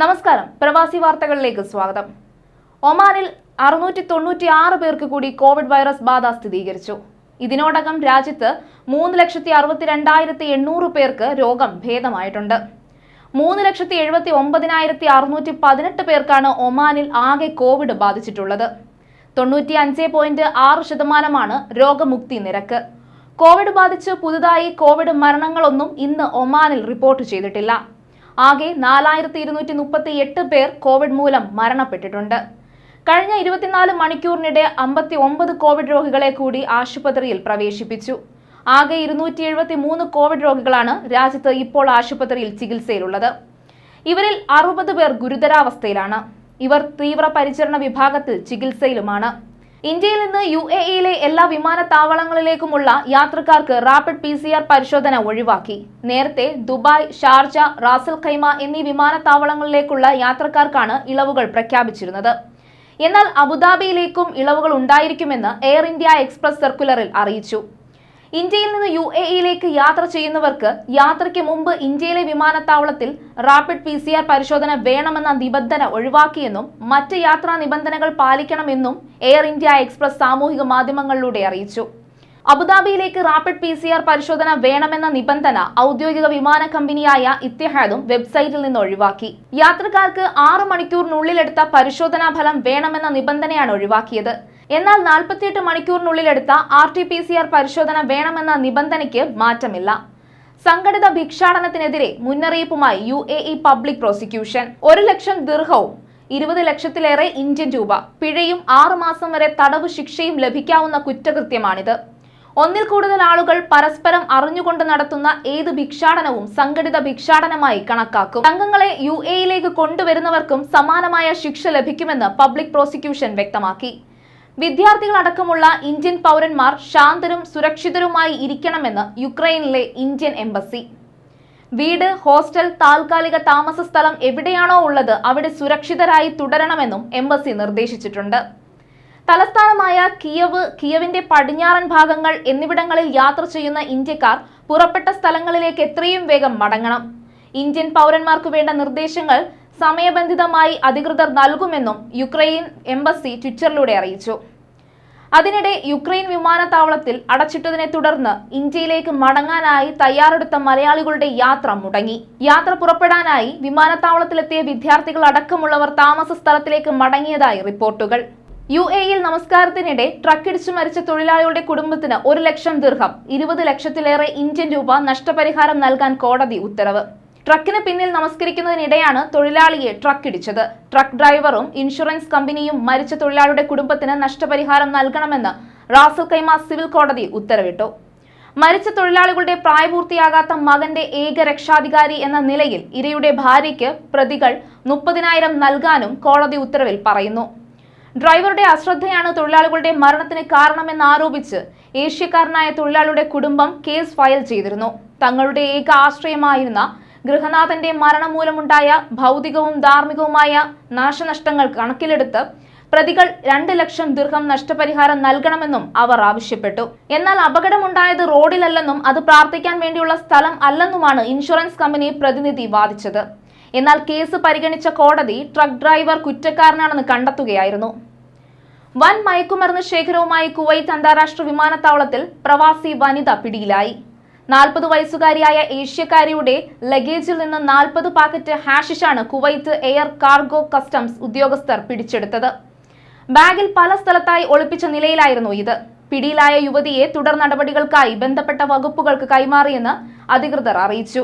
നമസ്കാരം. പ്രവാസി വാർത്തകളിലേക്ക് സ്വാഗതം. ഒമാനിൽ അറുന്നൂറ്റി തൊണ്ണൂറ്റി ആറ് പേർക്ക് കൂടി കോവിഡ് വൈറസ് ബാധ സ്ഥിരീകരിച്ചു. ഇതിനോടകം രാജ്യത്ത് മൂന്ന് ലക്ഷത്തി അറുപത്തി രണ്ടായിരത്തി എണ്ണൂറ് പേർക്ക് രോഗം ഭേദമായിട്ടുണ്ട്. മൂന്ന് ലക്ഷത്തി എഴുപത്തി ഒമ്പതിനായിരത്തി അറുന്നൂറ്റി പതിനെട്ട് പേർക്കാണ് ഒമാനിൽ ആകെ കോവിഡ് ബാധിച്ചിട്ടുള്ളത്. തൊണ്ണൂറ്റി അഞ്ച് പോയിന്റ് ആറ് ശതമാനമാണ് രോഗമുക്തി നിരക്ക്. കോവിഡ് ബാധിച്ച് പുതുതായി കോവിഡ് മരണങ്ങളൊന്നും ഇന്ന് ഒമാനിൽ റിപ്പോർട്ട് ചെയ്തിട്ടില്ല. ആകെ നാലായിരത്തി ഇരുന്നൂറ്റി മുപ്പത്തി എട്ട് പേർ കോവിഡ് മൂലം മരണപ്പെട്ടിട്ടുണ്ട്. കഴിഞ്ഞ ഇരുപത്തിനാല് മണിക്കൂറിനിടെ അമ്പത്തി ഒമ്പത് കോവിഡ് രോഗികളെ കൂടി ആശുപത്രിയിൽ പ്രവേശിപ്പിച്ചു. ആകെ ഇരുന്നൂറ്റി എഴുപത്തി മൂന്ന് കോവിഡ് രോഗികളാണ് രാജ്യത്ത് ഇപ്പോൾ ആശുപത്രിയിൽ ചികിത്സയിലുള്ളത്. ഇവരിൽ അറുപത് പേർ ഗുരുതരാവസ്ഥയിലാണ്. ഇവർ തീവ്ര പരിചരണ വിഭാഗത്തിൽ ചികിത്സയിലുമാണ്. ഇന്ത്യയിൽ നിന്ന് യു എ ഇയിലെ എല്ലാ വിമാനത്താവളങ്ങളിലേക്കുമുള്ള യാത്രക്കാർക്ക് റാപ്പിഡ് പി സി ആർ പരിശോധന ഒഴിവാക്കി. നേരത്തെ ദുബായ് ഷാർജ റാസൽ ഖൈമ എന്നീ വിമാനത്താവളങ്ങളിലേക്കുള്ള യാത്രക്കാർക്കാണ് ഇളവുകൾ പ്രഖ്യാപിച്ചിരുന്നത്. എന്നാൽ അബുദാബിയിലേക്കും ഇളവുകൾ ഉണ്ടായിരിക്കുമെന്ന് എയർ ഇന്ത്യ എക്സ്പ്രസ് സർക്കുലറിൽ അറിയിച്ചു. ഇന്ത്യയിൽ നിന്ന് യു എ ഇയിലേക്ക് യാത്ര ചെയ്യുന്നവർക്ക് യാത്രയ്ക്ക് മുമ്പ് ഇന്ത്യയിലെ വിമാനത്താവളത്തിൽ റാപ്പിഡ് പി സി ആർ പരിശോധന വേണമെന്ന നിബന്ധന ഒഴിവാക്കിയെന്നും മറ്റ് യാത്രാ നിബന്ധനകൾ പാലിക്കണമെന്നും എയർ ഇന്ത്യ എക്സ്പ്രസ് സാമൂഹിക മാധ്യമങ്ങളിലൂടെ അറിയിച്ചു. അബുദാബിയിലേക്ക് റാപ്പിഡ് പി സി ആർ പരിശോധന വേണമെന്ന നിബന്ധന ഔദ്യോഗിക വിമാന കമ്പനിയായ ഇത്തിഹാദും വെബ്സൈറ്റിൽ നിന്ന് ഒഴിവാക്കി. യാത്രക്കാർക്ക് ആറ് മണിക്കൂറിനുള്ളിലെടുത്ത പരിശോധനാ ഫലം വേണമെന്ന നിബന്ധനയാണ് ഒഴിവാക്കിയത്. എന്നാൽ നാൽപ്പത്തിയെട്ട് മണിക്കൂറിനുള്ളിലെടുത്ത R T P C R പരിശോധന വേണമെന്ന നിബന്ധനയ്ക്ക് മാറ്റമില്ല. സംഘടിത ഭിക്ഷാടനത്തിനെതിരെ മുന്നറിയിപ്പുമായി U A E public prosecution. ഒരു ലക്ഷം ദീർഘവും ഇരുപത് ലക്ഷത്തിലേറെ ഇന്ത്യൻ രൂപ പിഴയും ആറു മാസം വരെ തടവ് ശിക്ഷയും ലഭിക്കാവുന്ന കുറ്റകൃത്യമാണിത്. ഒന്നിൽ കൂടുതൽ ആളുകൾ പരസ്പരം അറിഞ്ഞുകൊണ്ട് നടത്തുന്ന ഏത് ഭിക്ഷാടനവും സംഘടിത ഭിക്ഷാടനമായി കണക്കാക്കും. സംഘങ്ങളെ യു എയിലേക്ക് കൊണ്ടുവരുന്നവർക്കും സമാനമായ ശിക്ഷ ലഭിക്കുമെന്ന് പബ്ലിക് പ്രോസിക്യൂഷൻ വ്യക്തമാക്കി. വിദ്യാർത്ഥികളടക്കമുള്ള ഇന്ത്യൻ പൗരന്മാർ ശാന്തരും സുരക്ഷിതരുമായി ഇരിക്കണമെന്ന് യുക്രൈനിലെ ഇന്ത്യൻ എംബസി. വീട് ഹോസ്റ്റൽ താൽക്കാലിക താമസ സ്ഥലം എവിടെയാണോ ഉള്ളത് അവിടെ സുരക്ഷിതരായി തുടരണമെന്നും എംബസി നിർദ്ദേശിച്ചിട്ടുണ്ട്. തലസ്ഥാനമായ കിയവ് കിയവിന്റെ പടിഞ്ഞാറൻ ഭാഗങ്ങൾ എന്നിവിടങ്ങളിൽ യാത്ര ചെയ്യുന്ന ഇന്ത്യക്കാർ പുറപ്പെട്ട സ്ഥലങ്ങളിലേക്ക് എത്രയും വേഗം മടങ്ങണം. ഇന്ത്യൻ പൗരന്മാർക്ക് വേണ്ട നിർദ്ദേശങ്ങൾ സമയബന്ധിതമായി അധികൃതർ നൽകുമെന്നും യുക്രൈൻ എംബസി ട്വിറ്ററിലൂടെ അറിയിച്ചു. അതിനിടെ യുക്രൈൻ വിമാനത്താവളത്തിൽ അടച്ചിട്ടതിനെ തുടർന്ന് ഇന്ത്യയിലേക്ക് മടങ്ങാനായി തയ്യാറെടുത്ത മലയാളികളുടെ യാത്ര മുടങ്ങി. യാത്ര പുറപ്പെടാനായി വിമാനത്താവളത്തിലെത്തിയ വിദ്യാർത്ഥികൾ അടക്കമുള്ളവർ താമസ സ്ഥലത്തിലേക്ക് മടങ്ങിയതായി റിപ്പോർട്ടുകൾ. യു എയിൽ നമസ്കാരത്തിനിടെ ട്രക്കിടിച്ചു മരിച്ച തൊഴിലാളിയുടെ കുടുംബത്തിന് ഒരു ലക്ഷം ദീർഘം ഇരുപത് ലക്ഷത്തിലേറെ ഇന്ത്യൻ രൂപ നഷ്ടപരിഹാരം നൽകാൻ കോടതി ഉത്തരവ്. ട്രക്കിന് പിന്നിൽ നമസ്കരിക്കുന്നതിനിടെയാണ് തൊഴിലാളിയെ ട്രക്ക് ഇടിച്ചത്. ട്രക്ക് ഡ്രൈവറും ഇൻഷുറൻസ് കമ്പനിയും മരിച്ച തൊഴിലാളിയുടെ കുടുംബത്തിന് നഷ്ടപരിഹാരം നൽകണമെന്ന് റാസൽ കൈമ സിവിൽ കോടതി ഉത്തരവിട്ടു. മരിച്ച തൊഴിലാളികളുടെ പ്രായപൂർത്തിയാകാത്ത മകന്റെ ഏക രക്ഷാധികാരി എന്ന നിലയിൽ ഇരയുടെ ഭാര്യയ്ക്ക് പ്രതികൾ മുപ്പതിനായിരം നൽകാനും കോടതി ഉത്തരവിൽ പറയുന്നു. ഡ്രൈവറുടെ അശ്രദ്ധയാണ് തൊഴിലാളികളുടെ മരണത്തിന് കാരണമെന്നാരോപിച്ച് ഏഷ്യക്കാരനായ തൊഴിലാളിയുടെ കുടുംബം കേസ് ഫയൽ ചെയ്തിരുന്നു. തങ്ങളുടെ ഏക ആശ്രയമായിരുന്ന ഗൃഹനാഥന്റെ മരണം മൂലമുണ്ടായ ഭൗതികവും ധാർമ്മികവുമായ നാശനഷ്ടങ്ങൾ കണക്കിലെടുത്ത് പ്രതികൾ രണ്ട് ലക്ഷം ദീർഘം നഷ്ടപരിഹാരം നൽകണമെന്നും അവർ ആവശ്യപ്പെട്ടു. എന്നാൽ അപകടമുണ്ടായത് റോഡിലല്ലെന്നും അത് പ്രാർത്ഥിക്കാൻ വേണ്ടിയുള്ള സ്ഥലം അല്ലെന്നുമാണ് ഇൻഷുറൻസ് കമ്പനി പ്രതിനിധി വാദിച്ചത്. എന്നാൽ കേസ് പരിഗണിച്ച കോടതി ട്രക്ക് ഡ്രൈവർ കുറ്റക്കാരനാണെന്ന് കണ്ടെത്തുകയായിരുന്നു. വൻ മയക്കുമരുന്ന് ശേഖരവുമായി കുവൈത്ത് അന്താരാഷ്ട്ര വിമാനത്താവളത്തിൽ പ്രവാസി വനിത പിടിയിലായി. നാൽപ്പത് വയസ്സുകാരിയായ ഏഷ്യക്കാരിയുടെ ലഗേജിൽ നിന്ന് നാൽപ്പത് പാക്കറ്റ് ഹാഷിഷാണ് കുവൈത്ത് എയർ കാർഗോ കസ്റ്റംസ് ഉദ്യോഗസ്ഥർ പിടിച്ചെടുത്തത്. ബാഗിൽ പല സ്ഥലത്തായി ഒളിപ്പിച്ച നിലയിലായിരുന്നു ഇത്. പിടിയിലായ യുവതിയെ തുടർ നടപടികൾക്കായി ബന്ധപ്പെട്ട വകുപ്പുകൾക്ക് കൈമാറിയെന്ന് അധികൃതർ അറിയിച്ചു.